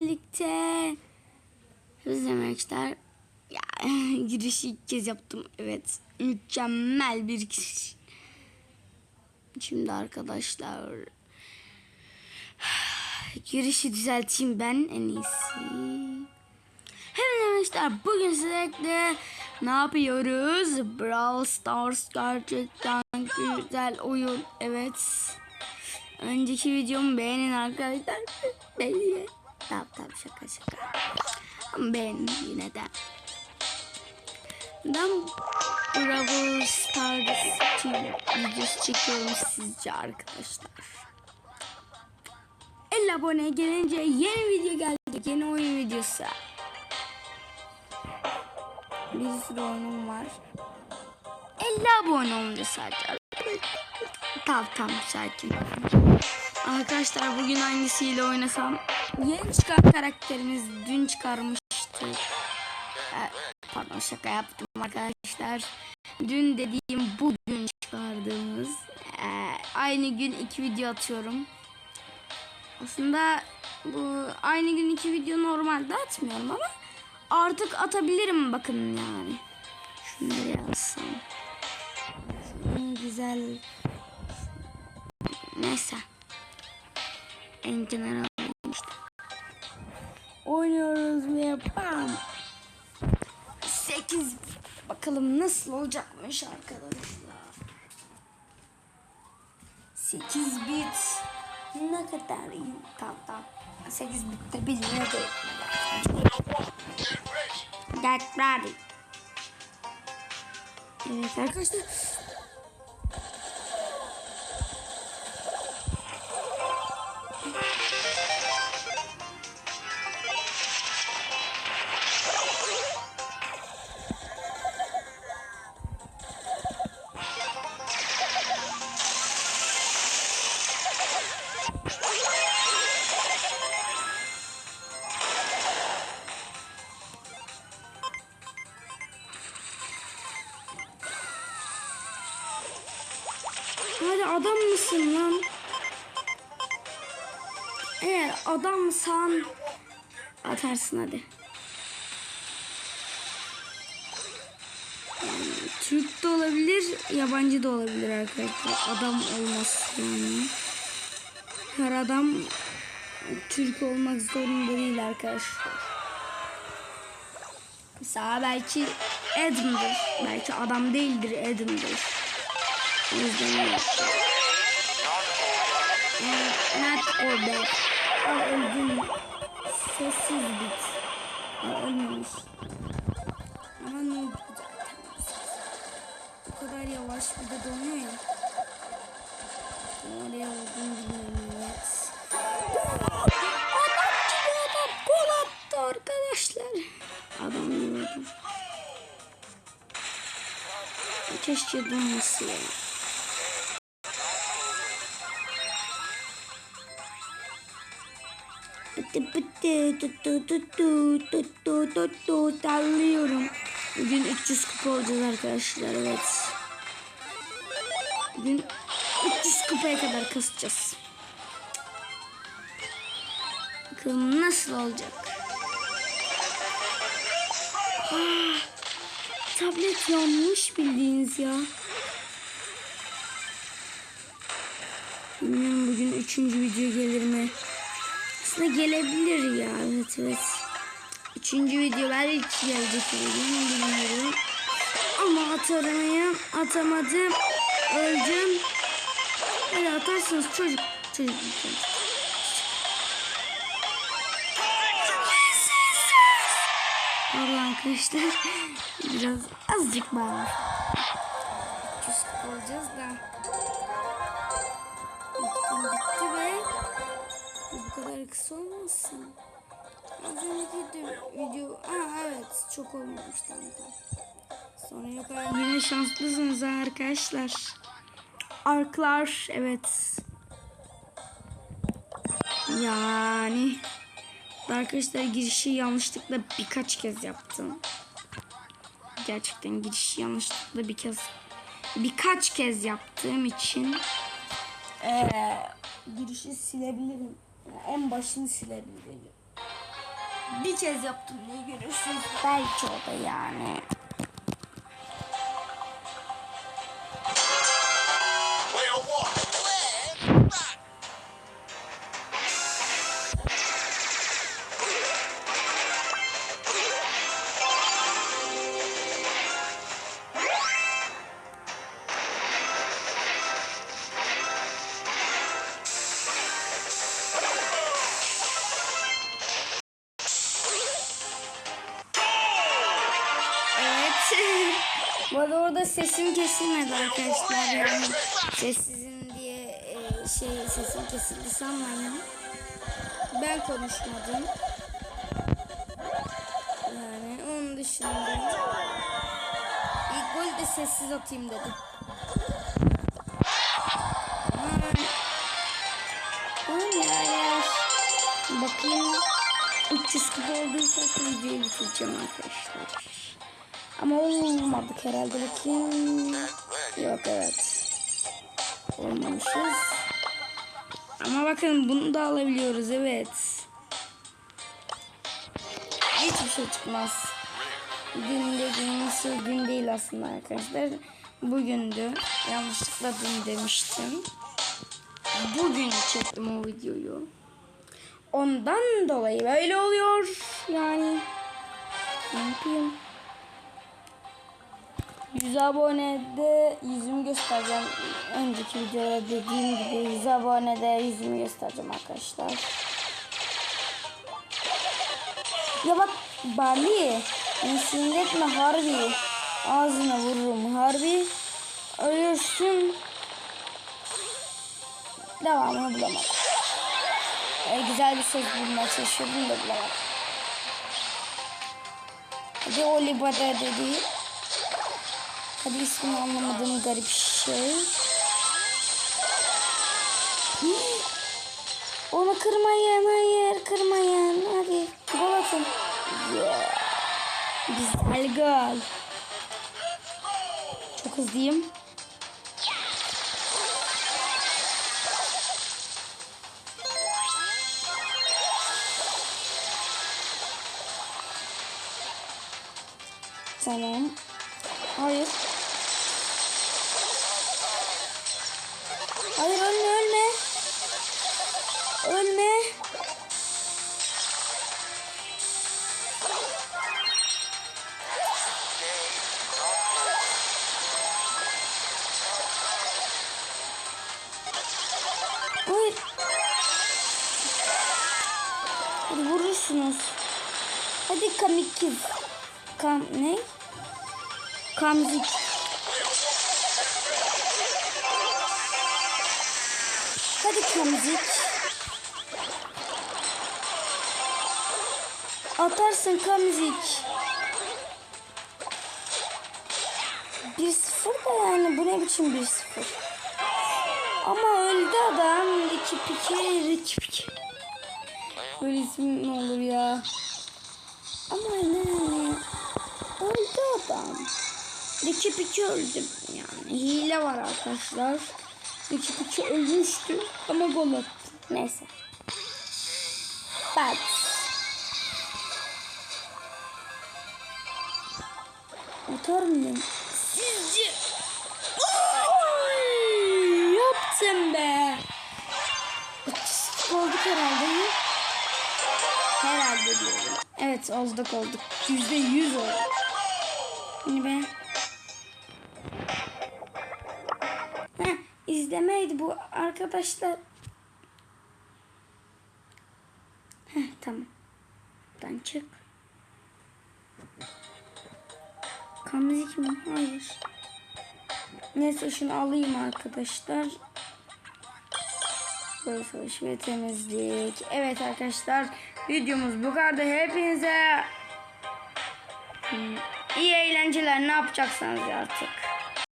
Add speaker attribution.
Speaker 1: birlikte Hızlı arkadaşlar ya, girişi ilk kez yaptım. Evet. Mükemmel bir giriş. Şimdi arkadaşlar girişi düzelteyim ben en iyisi. Evet arkadaşlar bugün sizlerle ne yapıyoruz? Brawl Stars gerçekten güzel oyun. Evet. Önceki videomu beğenin arkadaşlar. Beğenin. Tamam tamam şaka şaka. Beğenin yine de. Ben Brawl Stars videosu çekiyorum sizce arkadaşlar. 50 abone gelince yeni video gelecek. Yeni oyun videosu. Bir sürü oyunum var. 50 abone olunca sadece. Tamam tamam sakin. Arkadaşlar bugün hangisiyle oynasam? Yeni çıkan karakterimiz dün çıkarmıştık. Ee, pardon şaka yaptım arkadaşlar. Dün dediğim bugün çıkardığımız. Ee, aynı gün iki video atıyorum. Aslında bu aynı gün iki video normalde atmıyorum ama artık atabilirim bakın yani. Şunları yazsam. Şunun güzel. Neyse. En general işte. Oynuyoruz ve bam. 8 bakalım nasıl olacakmış arkadaşlar. 8 bit ne kadar iyi. Tamam tamam. 8 bitte bilmiyor değil. Get ready. Evet arkadaşlar. Hadi adam mısın lan? Eğer adamsan atarsın hadi. Yani Türk de olabilir, yabancı da olabilir arkadaşlar. Adam olmaz yani. Her adam Türk olmak zorunda değil arkadaşlar. Mesela belki Adam'dır. Belki adam değildir Adam'dır. Ee, not orada. Aa, öldüm. Sessiz bit. Aa, ölmemiş. Ama ne oldu zaten. Bu kadar yavaş bir de donuyor ya. Oraya olduğunu bilmiyorum. Evet. Adam gibi adam gol attı arkadaşlar. Adam gibi adam. Keşke donması ya. Sallıyorum. Bugün 300 kupa olacağız arkadaşlar evet. Bugün 300 kupaya kadar kasacağız. Bakalım nasıl olacak. Ah, tablet yanmış bildiğiniz ya. Bilmiyorum bugün üçüncü video gelir mi? Aslında gelebilir ya. Evet evet. Üçüncü video belki gelecek video bilmiyorum. Ama atarım atamadım. Öldüm. Hadi atarsınız çocuk. Çocuk. çocuk. Pardon arkadaşlar. Biraz azıcık bağır. Küskük olacağız da. Bittim bitti ve kadar kısa olmasın. Az önceki de video... Aa evet çok olmamış tamam tamam. Sonra yok Yine şanslısınız arkadaşlar. Arklar evet. Yani arkadaşlar girişi yanlışlıkla birkaç kez yaptım. Gerçekten girişi yanlışlıkla bir kez birkaç kez yaptığım için eee girişi silebilirim. En başını silebilirim. Bir kez yaptım diye görürsünüz. Belki o da yani. Arada sesim kesilmedi arkadaşlar. Yani sessizim diye e, şey sesim kesildi sanmayın. Ben konuşmadım. Yani onun dışında ilk golü de sessiz atayım dedim. Bakayım. 300 kupa olduysa videoyu bitireceğim arkadaşlar. Ama olmadık herhalde bakayım. Yok evet. Olmamışız. Ama bakın bunu da alabiliyoruz evet. Hiçbir şey çıkmaz. Dün dediğimiz şey gün değil aslında arkadaşlar. Bugündü. Yanlışlıkla dün demiştim. Bugün çektim o videoyu. Ondan dolayı böyle oluyor. Yani ne yapayım? 100 abonede yüzümü göstereceğim. Önceki videoda dediğim gibi 100 abonede yüzümü göstereceğim arkadaşlar. Ya bak Bali. Sinir etme harbi. Ağzına vururum harbi. Ölürsün. Devamını bulamadım. Ee, güzel bir söz bulmaya çalışıyordum da bulamadım. Hadi Olibada dedi. Hadi ismini anlamadığım garip şey. Onu kırmayın, hayır kırmayın. Hadi gol atın. Güzel gol. Çok hızlıyım. Tamam. Hayır. Hayır ölme ölme. Ölme. Hayır. Vurursunuz. Hadi kamikiz. Kam ne? Kamzik. Hadi kamzik. Atarsın kamzik. 1-0 da yani bu ne biçim 1-0. Ama öldü adam. Riki piki Riki piki. Böyle isim ne olur ya. Ama ne? Öldü adam. Riki piki öldü yani. Hile var arkadaşlar. Riki piki ölmüştü ama gol attı. Neyse. Bad. Atar mıyım? Sizce? Yaptım be. Olduk herhalde? Herhalde diyorum. Evet olduk olduk. Yüzde yüz olduk. Ne be? İzlemeydi bu arkadaşlar. Heh, tamam. Buradan çık. Kamzik mi? Hayır. Neyse şunu alayım arkadaşlar. Böyle savaş ve temizlik. Evet arkadaşlar videomuz bu kadar. Hepinize hmm, iyi eğlenceler ne yapacaksanız artık.